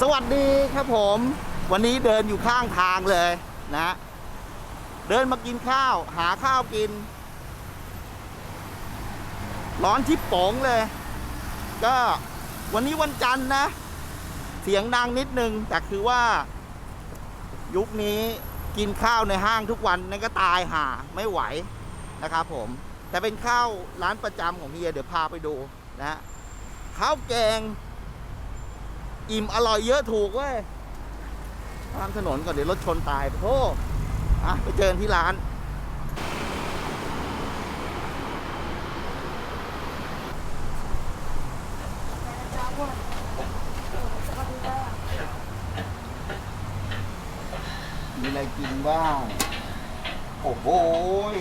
สวัสดีครับผม วันนี้เดินอยู่ข้างทางเลยนะ เดินมากินข้าว หาข้าวกิน ร้อนที่ป๋งเลย ก็วันนี้วันจันทร์นะ เสียงดังนิดนึง แต่คือว่า ยุคนี้กินข้าวในห้างทุกวันนั่นก็ตายห่าไม่ไหวนะครับผม แต่เป็นข้าวร้านประจำของเฮียเดี๋ยวพาไปดูนะข้าวแกง อิ่มอร่อยเยอะถูกเว้ยข้ามถนนก่อนเดี๋ยวรถชนตายโอ้อะไปเจอกันที่ร้าน มีอะไรกินบ้าง โอ้โหย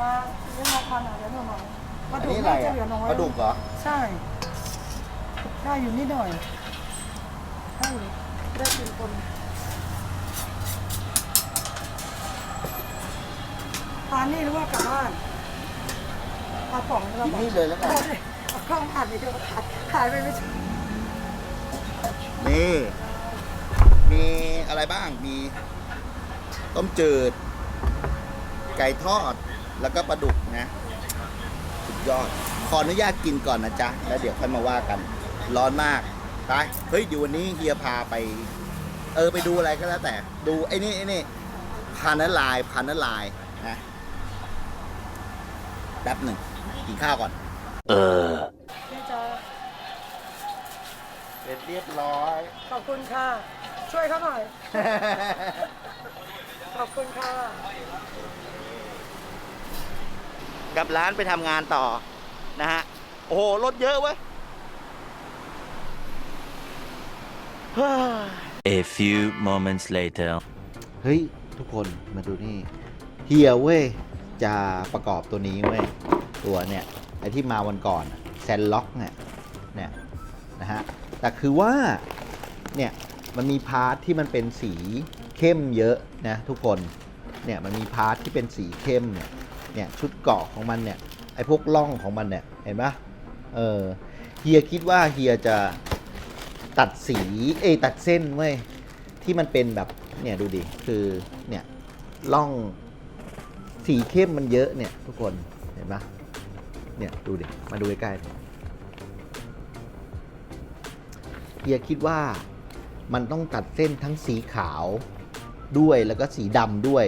มาเรื่องมาทานอาหารแล้วหน่อยปลาอันดุกนี้อะไรน่าจะอะเหลือน้อยปลาดุกเหรอ ใช่ ได้อยู่นิดหน่อยได้อยู่ได้กินคนทานนี่หรือว่ากลับบ้านปลาป๋องเรากินบอกนี่เลยแล้วกันเอากล้องถ่ายไปดูถ่ายถ่ายไปไม่ใช่นี่ มีอะไรบ้าง มีต้มจืด ไก่ทอด แล้วก็ปลาดุกนะ สุดยอด ขออนุญาตกินก่อนนะจ๊ะ แล้วเดี๋ยวค่อยมาว่ากัน ร้อนมาก ไป เฮ้ยเดี๋ยววันนี้เฮียพาไป เออไปดูอะไรก็แล้วแต่ ดูไอ้นี่ไอ้นี่พันนลายพันนลายนะแป๊บหนึ่งกินข้าวก่อนพี่จะเสร็จเรียบร้อย ขอบคุณค่ะ ช่วยเขาหน่อย ขอบคุณค่ะ กลับร้านไปทำงานต่อนะฮะ โอ้โห รถเยอะเว้ยเฮ้ย A few moments later. เฮ้ย ทุกคนมาดูนี่เฮียเว้ย จะประกอบตัวนี้เว้ย ตัวเนี่ยไอที่มาวันก่อนแซนล็อกเนี่ยเนี่ยนะฮะ แต่คือว่าเนี่ยมันมีพาร์ทที่มันเป็นสีเข้มเยอะนะทุกคนเนี่ยมันมีพาร์ทที่เป็นสีเข้มเนี่ยเนี่ยชุดเกาะของมันเนี่ยไอพวกล่องของมันเนี่ยเห็นปะเออเฮียคิดว่าเฮียจะ ตัดสีเอยตัดเส้นเว้ยที่มันเป็นแบบเนี่ยดูดิคือเนี่ยล่องสีเข้มมันเยอะเนี่ยทุกคนเห็นปะเนี่ยดูดิมาดูใกล้ๆเฮียคิดว่ามันต้องตัดเส้นทั้งสีขาวด้วยแล้วก็สีดำด้วย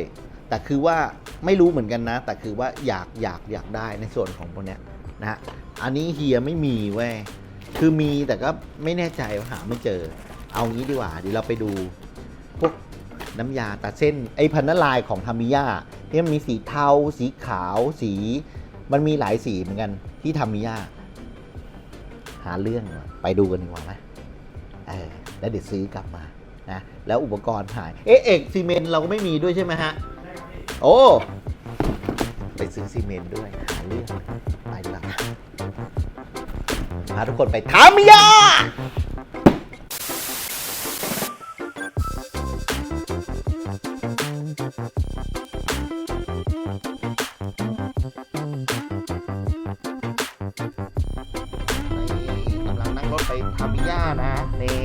แต่คือว่าไม่รู้เหมือนกันนะ แต่คือว่าอยากอยากอยากได้ในส่วนของพวกเนี้ยนะฮะอันนี้เฮียไม่มีเว้ย คือมีแต่ก็ไม่แน่ใจว่าหาไม่เจอ เอางี้ดีกว่าเดี๋ยวเราไปดูพวกน้ำยาตัดเส้นไอพันนลายของทามิยาที่มันมีสีเทา สีขาวสี มันมีหลายสีเหมือนกันที่ทามิยาหาเรื่องไปดูกันดีกว่าไหมเออแล้วเดี๋ยวซื้อกลับมานะแล้วอุปกรณ์หายเอ๊ะเอกซีเมนต์เราก็ไม่มีด้วยใช่ไหมฮะ โอ้ ไปซื้อซีเมนต์ด้วยหาเรื่องไปดีกว่า พาทุกคนไปทามิยานี่กำลังนั่งรถไปทามิยานะนี่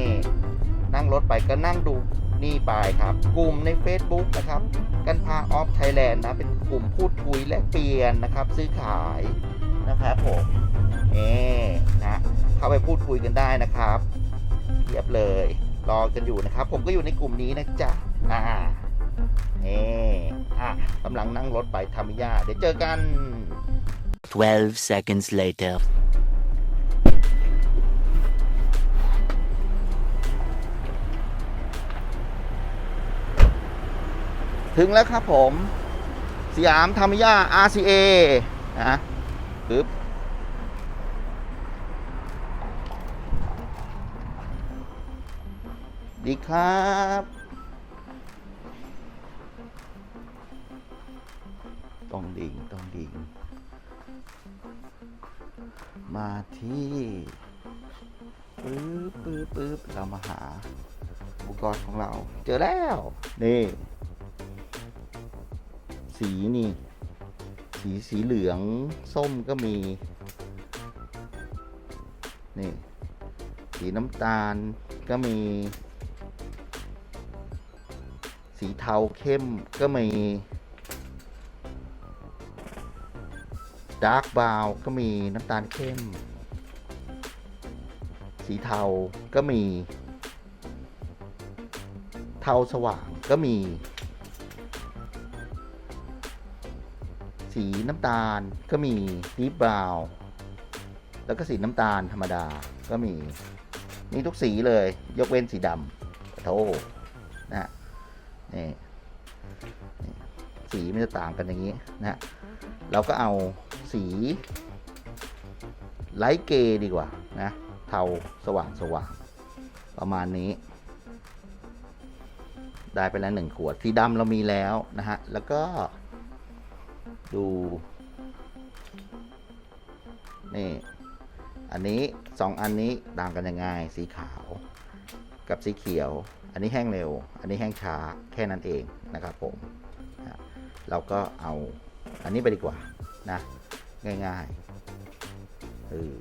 นั่งรถไปก็นั่งดูนี่ไปครับ กลุ่มใน Facebook นะครับ กันพาออฟไทยแลนด์นะ เป็นกลุ่มพูดคุยแลกเปลี่ยนนะครับ ซื้อขายนะครับผม เอ่นะเข้าไปพูดคุยกันได้นะครับเทียบเลยรอกันอยู่นะครับ ผมก็อยู่ในกลุ่มนี้นะจ๊ะอ่าเอ่อะกำลังนั่งรถไปทามิยาเดี๋ยวเจอกัน 12 seconds later. ถึงแล้วครับผม สยามธรรมย่า RCA นะปึ๊บ ดีครับต้องดิ่งต้องดิ่ง มาที่ปึ๊บปึ๊บปึ๊บเรามาหาอุปกรณ์ของเรา เจอแล้ว นี่ สีนี่ สีสีเหลืองส้มก็มี นี่ สีน้ำตาลก็มี สีเทาเข้มก็มีดาร์กบราวก็มีน้ำตาลเข้ม สีเทาก็มี เทาสว่างก็มี สีน้ำตาลก็มีดีบราวแล้วก็สีน้ำตาลธรรมดาก็มีมีทุกสีเลยยกเว้นสีดำโธ่นะฮะ นี่นี่สีมันจะต่างกันอย่างนี้นะฮะเราก็เอาสีไลท์เกย์ดีกว่านะเทาสว่างสว่างประมาณนี้ ได้ไปแล้วหนึ่งขวด สีดำเรามีแล้วนะฮะ แล้วก็ดู นี่ อันนี้สองอันนี้ต่างกันยังไง สีขาวกับสีเขียว อันนี้แห้งเร็ว อันนี้แห้งช้าแค่นั้นเองนะครับผมนะเราก็เอาอันนี้ไปดีกว่านะง่ายๆเออ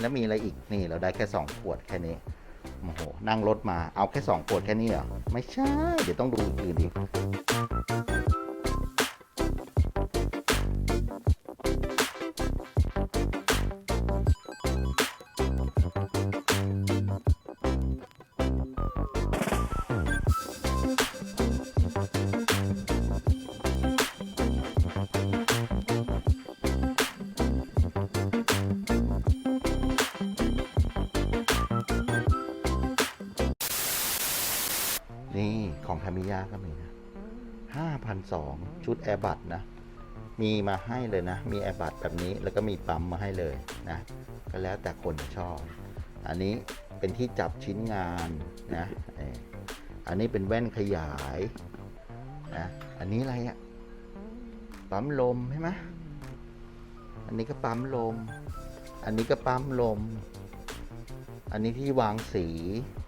แล้วมีอะไรอีกนี่เราได้แค่ 2 ขวดแค่นี้โอ้โหนั่งรถมาเอาแค่ 2 ขวดแค่นี้เหรอ ไม่ใช่ เดี๋ยวต้องดูอื่นอีก ของทามิยาก็มีนะห้าพันสองชุดแอร์บัตนะ มีมาให้เลยนะ มีแอร์บัตแบบนี้แล้วก็มีปั๊มมาให้เลยนะ ก็แล้วแต่คนชอบ อันนี้เป็นที่จับชิ้นงานนะเอ่ออันนี้เป็นแว่นขยายนะ อันนี้อะไรอะปั๊มลมใช่ไหมอันนี้ก็ปั๊มลม อันนี้ก็ปั๊มลม อันนี้ที่วางสีนะ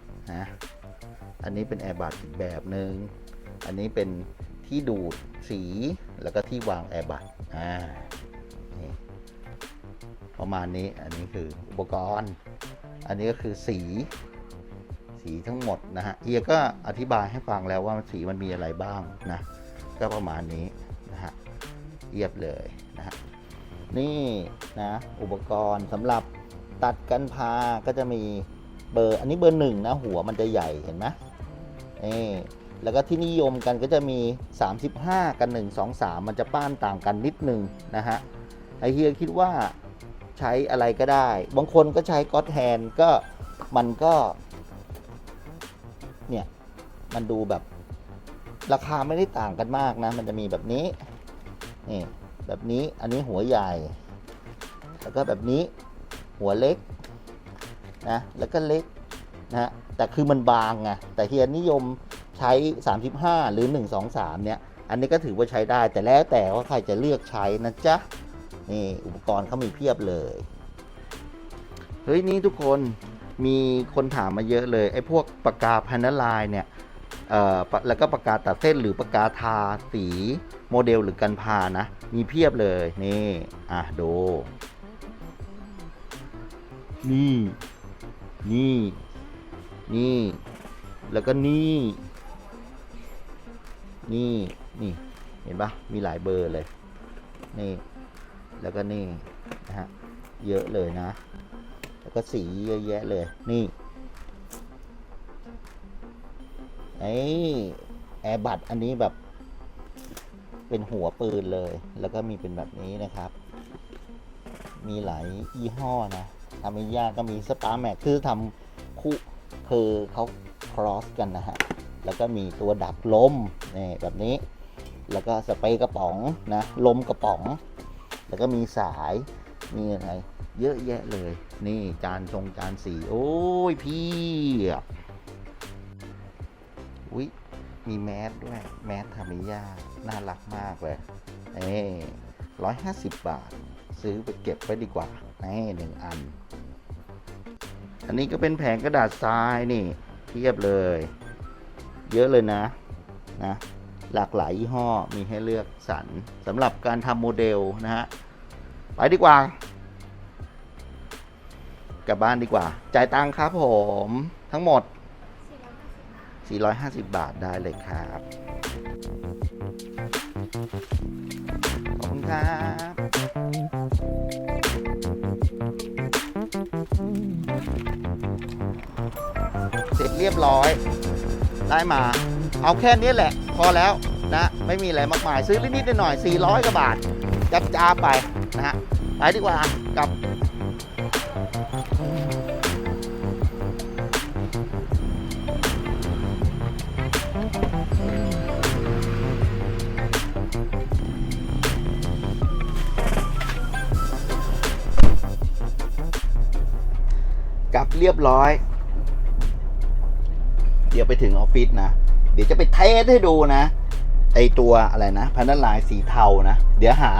อันนี้เป็นแอร์บัตอีกแบบหนึง่งอันนี้เป็นที่ดูดสีแล้วก็ที่วางแอร์บัตอ่านี่ประมาณนี้อันนี้คืออุปกรณ์ อันนี้ก็คือสี สีทั้งหมดนะฮะเอียก็อธิบายให้ฟังแล้วว่าสีมันมีอะไรบ้างนะ ก็ประมาณนี้นะฮะเอียบเลยนะฮะนี่นะอุปกรณ์สำหรับตัดกันพาก็จะมีเบอร์อันนี้เบอร์หนึ่งนะหัวมันจะใหญ่เห็นไหม นี่แล้วก็ที่นิยมกันก็จะมี 35 กัน 1 2 3 มันจะป้านต่างกันนิดนึงนะฮะไอเฮียคิดว่าใช้อะไรก็ได้ บางคนก็ใช้ก็อตแฮนก็มันก็เนี่ยมันดูแบบราคาไม่ได้ต่างกันมากนะ มันจะมีแบบนี้นี่แบบนี้อันนี้หัวใหญ่ แล้วก็แบบนี้หัวเล็กนะแล้วก็เล็กนะฮะ แต่คือมันบางไงแต่เฮียนิยมใช้ 35 หรือ 1 2 3 เนี่ย อันนี้ก็ถือว่าใช้ได้แต่แล้วแต่ว่าใครจะเลือกใช้นะจ๊ะ นี่อุปกรณ์เขามีเพียบเลย เฮ้ย นี่ทุกคนมีคนถามมาเยอะเลย ไอ้พวกปากกาพันลายเนี่ยเอ่อแล้วก็ปากกาตัดเส้นหรือปากกาทาสีโมเดลหรือกันพานะ มีเพียบเลยนี่ อะดู นี่ นี่ นี่ แล้วก็นี่ นี่ นี่ เห็นปะมีหลายเบอร์เลย นี่ แล้วก็นี่ นะฮะ เยอะเลยนะ แล้วก็สีเยอะแยะเลย นี่ไอ้แอร์บัตอันนี้แบบเป็นหัวปืนเลย แล้วก็มีเป็นแบบนี้นะครับ มีหลายยี่ห้อนะทามิยาก็มีสปาร์แม็กคือทำคู่ คือเขาครอสกันนะฮะ แล้วก็มีตัวดับลมนี่แบบนี้ แล้วก็สเปรย์กระป๋องนะลมกระป๋อง แล้วก็มีสายมีอะไร เยอะแยะเลย นี่จานทรงจานสีโอ้ยพี่อุ้ยมีแมสด้วย แมสทามิยาน่ารักมากเลยเอ้ร้อยห้าสิบบาท ซื้อไปเก็บไว้ดีกว่านี่หนึ่งอัน อันนี้ก็เป็นแผงกระดาษทรายนี่เทียบเลย เยอะเลยนะนะหลากหลายยี่ห้อมีให้เลือกสรรสำหรับการทำโมเดลนะฮะไปดีกว่า กลับบ้านดีกว่า จ่ายตังค์ครับผมทั้งหมด 450 บาทได้เลยครับ ขอบคุณครับ เรียบร้อย ได้มา เอาแค่นี้แหละ พอแล้วนะไม่มีอะไรมากมายซื้อนิดๆหน่อยๆ400กว่าบาทจับจ้าไปนะฮะไปดีกว่ากลับกลับเรียบร้อย เดี๋ยวไปถึงออฟฟิศนะ เดี๋ยวจะไปเทสให้ดูนะ ไอตัวอะไรนะพันธุ์ลายสีเทานะ เดี๋ยวหา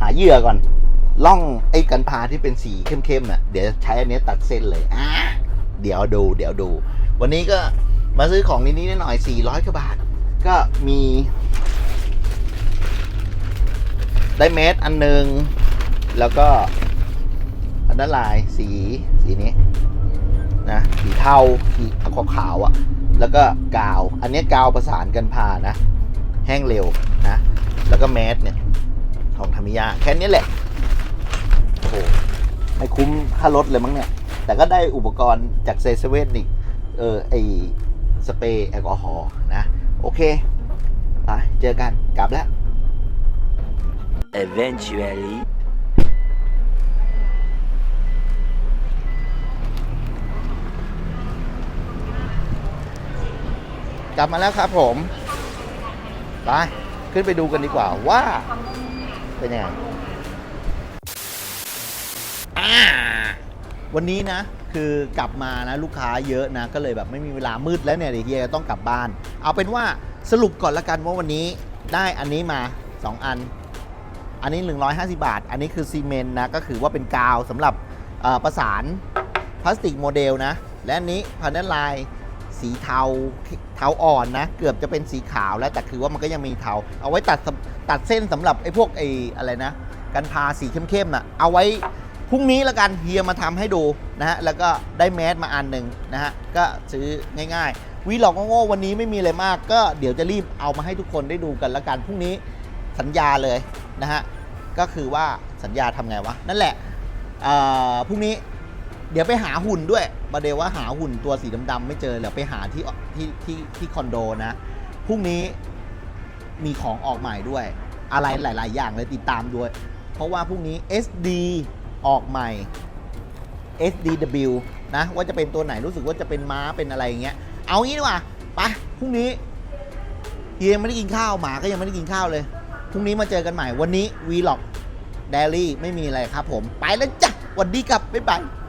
หาเหยื่อก่อน ล่องไอ้กันพาที่เป็นสีเข้มๆน่ะเดี๋ยวใช้อันนี้ตัดเส้นเลยอะเดี๋ยวดู เดี๋ยวดู วันนี้ก็มาซื้อของนิดๆหน่อยๆ400กว่าบาท ก็มีได้เมตรอันหนึ่งแล้วก็อันนั้นลายสีสีนี้ นะสีเทาสีขาวขาวๆอะ่ะ แล้วก็กาว อันนี้กาวประสานกันพานะ แห้งเร็วนะ แล้วก็แมสเนี่ย ของธรรมิยาแค่นี้แหละ โอ้โห ไม่คุ้มค่ารถเลยมั้งเนี่ย แต่ก็ได้อุปกรณ์จากเซเว่นอีก เออ ไอสเปรย์แอลกอฮอล์นะ โอเคไปเจอกันกลับแล้ว Eventually. กลับมาแล้วครับผมไปขึ้นไปดูกันดีกว่าว่า เป็นยังไงวันนี้นะ คือกลับมานะลูกค้าเยอะนะ ก็เลยแบบไม่มีเวลามืดแล้วเนี่ยเดี๋ยวเฮียจะต้องกลับบ้าน เอาเป็นว่าสรุปก่อนละกันว่าวันนี้ได้อันนี้มา 2 อัน อันนี้ 150 บาท อันนี้คือซีเมนต์นะก็คือว่าเป็นกาวสำหรับประสานพลาสติกโมเดลนะ และอันนี้พันธุ์ลาย สีเทาเทาอ่อนนะ เกือบจะเป็นสีขาวแล้วแต่คือว่ามันก็ยังมีเทา เอาไว้ตัดตัดเส้นสำหรับไอ้พวกไอ้อะไรนะกันพาสีเข้มๆน่ะเอาไว้พรุ่งนี้แล้วกันเฮียมาทำให้ดูนะฮะแล้วก็ได้แมสมาอันหนึ่งนะฮะก็ซื้อง่ายๆวีหลอกโง่ๆวันนี้ไม่มีอะไรมาก ก็เดี๋ยวจะรีบเอามาให้ทุกคนได้ดูกันแล้วกันพรุ่งนี้สัญญาเลยนะฮะก็คือว่าสัญญาทำไงวะนั่นแหละเอ่อพรุ่งนี้เดี๋ยวไปหาหุ่นด้วย ประเดี๋ยวว่าหาหุ่นตัวสีดำๆไม่เจอเดี๋ยวไปหาที่ที่ที่ที่คอนโดนะพรุ่งนี้มีของออกใหม่ด้วย อะไรหลาย ๆ อย่างเลยติดตามด้วย เพราะว่าพรุ่งนี้ SD ออกใหม่ SDW นะว่าจะเป็นตัวไหนรู้สึกว่าจะเป็นม้าเป็นอะไรอย่างเงี้ย เอางี้ดีกว่าไปพรุ่งนี้เฮียยังไม่ได้กินข้าวหมาก็ยังไม่ได้กินข้าวเลยพรุ่งนี้มาเจอกันใหม่วันนี้ Vlog เดลี่ไม่มีอะไรครับผมไปแล้วจ้ะสวัสดีครับบ๊ายบาย